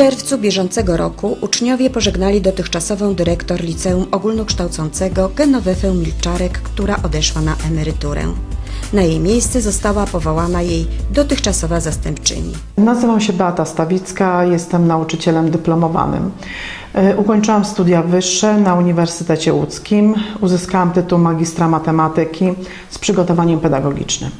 czerwcu bieżącego roku uczniowie pożegnali dotychczasową dyrektor Liceum Ogólnokształcącego Genowefę Milczarek, która odeszła na emeryturę. Na jej miejsce została powołana jej dotychczasowa zastępczyni. Nazywam się Beata Stawicka, jestem nauczycielem dyplomowanym. E, Ukończyłam studia wyższe na Uniwersytecie Łódzkim. Uzyskałam tytuł magistra matematyki z przygotowaniem pedagogicznym.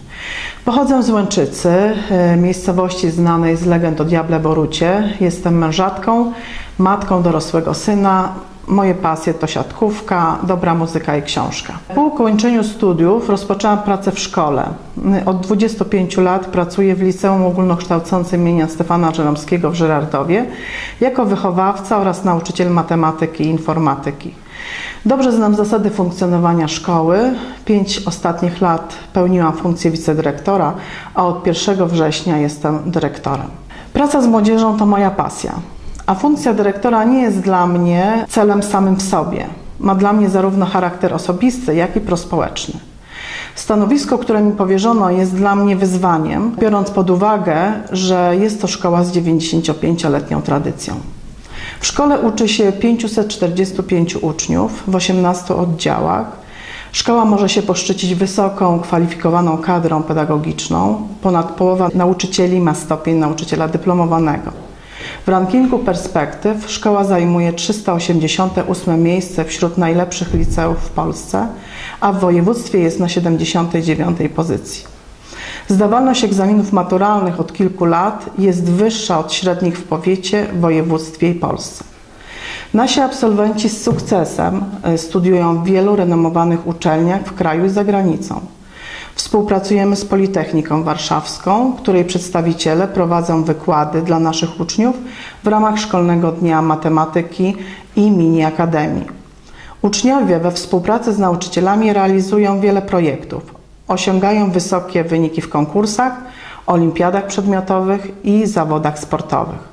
Pochodzę z Łęczycy, e, miejscowości znanej z legend o Diable Borucie. Jestem mężatką, matką dorosłego syna. Moje pasje to siatkówka, dobra muzyka i książka. Po ukończeniu studiów rozpoczęłam pracę w szkole. Od 25 lat pracuję w Liceum Ogólnokształcącym imienia Stefana Żeromskiego w Żyrardowie jako wychowawca oraz nauczyciel matematyki i informatyki. Dobrze znam zasady funkcjonowania szkoły. Pięć ostatnich lat pełniłam funkcję wicedyrektora, a od 1 września jestem dyrektorem. Praca z młodzieżą to moja pasja. A funkcja dyrektora nie jest dla mnie celem samym w sobie. Ma dla mnie zarówno charakter osobisty, jak i prospołeczny. Stanowisko, które mi powierzono, jest dla mnie wyzwaniem, biorąc pod uwagę, że jest to szkoła z 95-letnią tradycją. W szkole uczy się 545 uczniów w 18 oddziałach. Szkoła może się poszczycić wysoką, kwalifikowaną kadrą pedagogiczną. Ponad połowa nauczycieli ma stopień nauczyciela dyplomowanego. W rankingu perspektyw szkoła zajmuje 388 miejsce wśród najlepszych liceów w Polsce, a w województwie jest na 79 pozycji. Zdawalność egzaminów maturalnych od kilku lat jest wyższa od średnich w powiecie, województwie i Polsce. Nasi absolwenci z sukcesem y, studiują w wielu renomowanych uczelniach w kraju i za granicą. Współpracujemy z Politechniką Warszawską, której przedstawiciele prowadzą wykłady dla naszych uczniów w ramach Szkolnego Dnia Matematyki i Mini Akademii. Uczniowie we współpracy z nauczycielami realizują wiele projektów. Osiągają wysokie wyniki w konkursach, olimpiadach przedmiotowych i zawodach sportowych.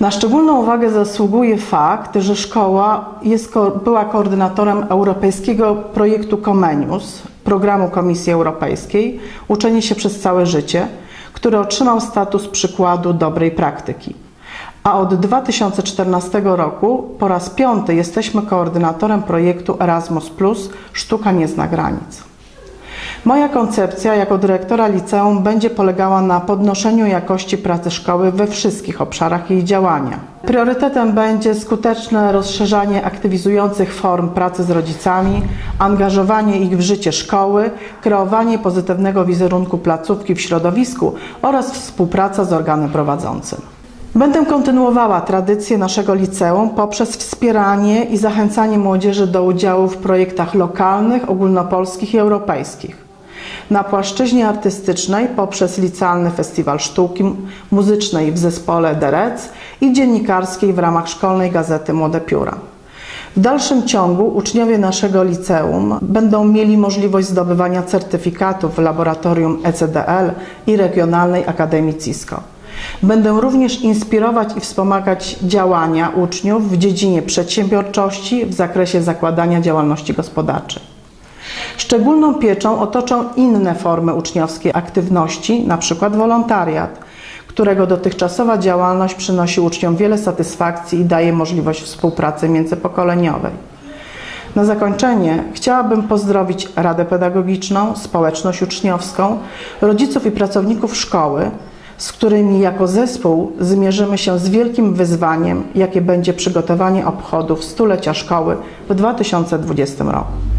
Na szczególną uwagę zasługuje fakt, że szkoła jest, była koordynatorem europejskiego projektu Comenius, programu Komisji Europejskiej Uczenie się przez całe życie, który otrzymał status przykładu dobrej praktyki. A od 2014 roku po raz piąty jesteśmy koordynatorem projektu Erasmus Sztuka nie zna granic. Moja koncepcja jako dyrektora liceum będzie polegała na podnoszeniu jakości pracy szkoły we wszystkich obszarach jej działania. Priorytetem będzie skuteczne rozszerzanie aktywizujących form pracy z rodzicami, angażowanie ich w życie szkoły, kreowanie pozytywnego wizerunku placówki w środowisku oraz współpraca z organem prowadzącym. Będę kontynuowała tradycję naszego liceum poprzez wspieranie i zachęcanie młodzieży do udziału w projektach lokalnych, ogólnopolskich i europejskich. Na płaszczyźnie artystycznej poprzez licealny festiwal sztuki muzycznej w zespole Derec i dziennikarskiej w ramach szkolnej gazety Młode Pióra. W dalszym ciągu uczniowie naszego liceum będą mieli możliwość zdobywania certyfikatów w laboratorium ECDL i Regionalnej Akademii CISCO. Będę również inspirować i wspomagać działania uczniów w dziedzinie przedsiębiorczości w zakresie zakładania działalności gospodarczej. Szczególną pieczą otoczą inne formy uczniowskiej aktywności, np. wolontariat, którego dotychczasowa działalność przynosi uczniom wiele satysfakcji i daje możliwość współpracy międzypokoleniowej. Na zakończenie chciałabym pozdrowić Radę Pedagogiczną, społeczność uczniowską, rodziców i pracowników szkoły, z którymi jako zespół zmierzymy się z wielkim wyzwaniem, jakie będzie przygotowanie obchodów stulecia szkoły w 2020 roku.